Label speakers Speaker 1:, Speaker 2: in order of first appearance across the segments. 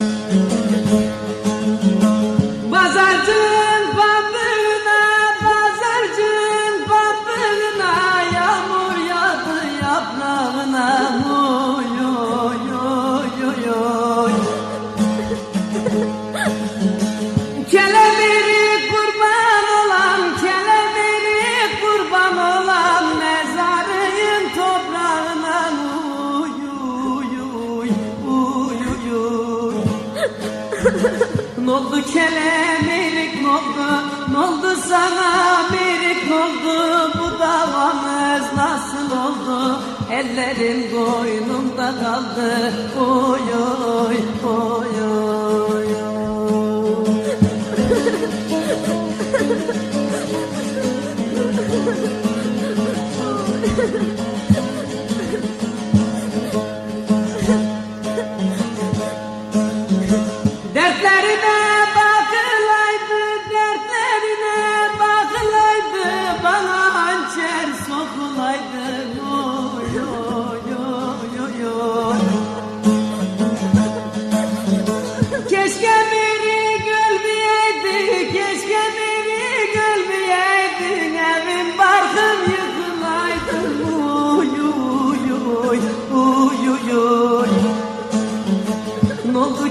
Speaker 1: Thank you. Noldu kelemelik noldu Noldu sana mirik noldu. Bu davamız nasıl oldu Ellerin boynumda kaldı Oy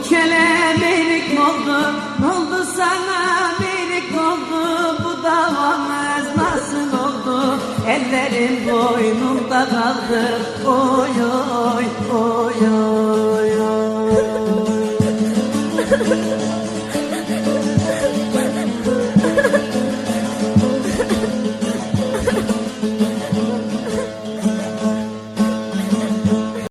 Speaker 1: Kelebeğlik oldu, oldu sana birik oldu Bu davamız nasıl oldu? Ellerim boynumda kaldı Oy oy oy oy oy